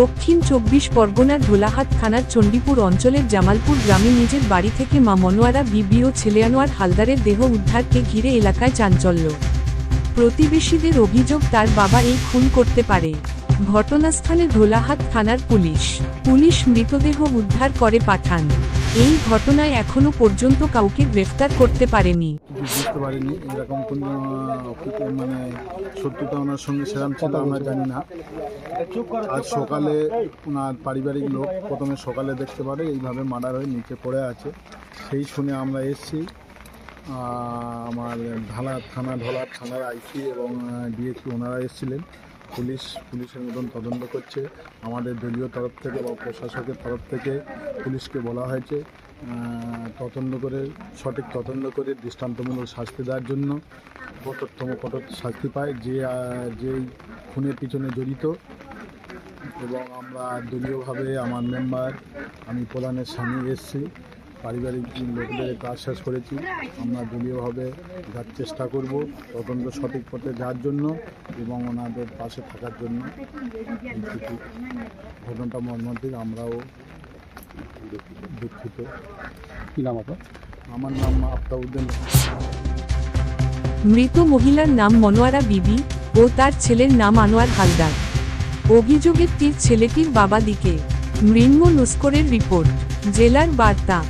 দক্ষিণ চব্বিশ পরগনার ধোলাহাট থানার চণ্ডীপুর অঞ্চলের জামালপুর গ্রামে নিজের বাড়ি থেকে মা মনোয়ারা বিবি ও ছেলে আনোয়ার হালদারের দেহ উদ্ধারকে ঘিরে এলাকায় চাঞ্চল্য। প্রতিবেশীদের অভিযোগ, তার বাবা এই খুন করতে পারে। ঘটনাস্থলে ধোলাহাট থানার পুলিশ। পুলিশ মৃতদেহ উদ্ধার করে পাঠান। এই ঘটনায় এখনও পর্যন্ত কাউকে গ্রেফতার করতে পারেনি। বুঝতে পারিনি, এরকম কোনো মানে সত্যতা ওনার সঙ্গে সেরাম ছিল, আমরা জানি না। আজ সকালে ওনার পারিবারিক লোক প্রথমে সকালে দেখতে পারে এইভাবে মার্ডার হয়ে নিচে পড়ে আছে। সেই শুনে আমরা এসেছি আমার ঢালা থানা ঢলা থানার আইসি এবং ডিএসপি ওনারা এসেছিলেন। পুলিশ পুলিশের মতন তদন্ত করছে। আমাদের দলীয় তরফ থেকে বা প্রশাসকের তরফ থেকে পুলিশকে বলা হয়েছে তদন্ত করে সঠিক তদন্ত করে দৃষ্টান্তমূলক শাস্তি দেওয়ার জন্য কঠোরতম কঠোর শাস্তি পায়। যে আহ, যে খুনের পিছনে জড়িত এবং আমরা দলীয়ভাবে আমার মেম্বার আমি প্রধানের সামনে এসেছি। পারিবারিক লোকদের কাজ শেষ করেছি আমরা দলীয়ভাবে যার চেষ্টা করব তদন্ত সঠিক পথে যাওয়ার জন্য এবং ওনাদের পাশে থাকার জন্য। ঘটনাটা মর্মান্তিক আমরাও দুঃখিত। কি নাম আপনার? আমার নাম আফতাবুদ্দিন। মৃত মহিলার নাম মনোয়ারা বিবি ও তার ছেলের নাম আনোয়ার হালদার। অভিযোগের তীর ছেলেটির বাবা দিকে। মৃন্ম লস্করের রিপোর্ট। জেলার বার্তা।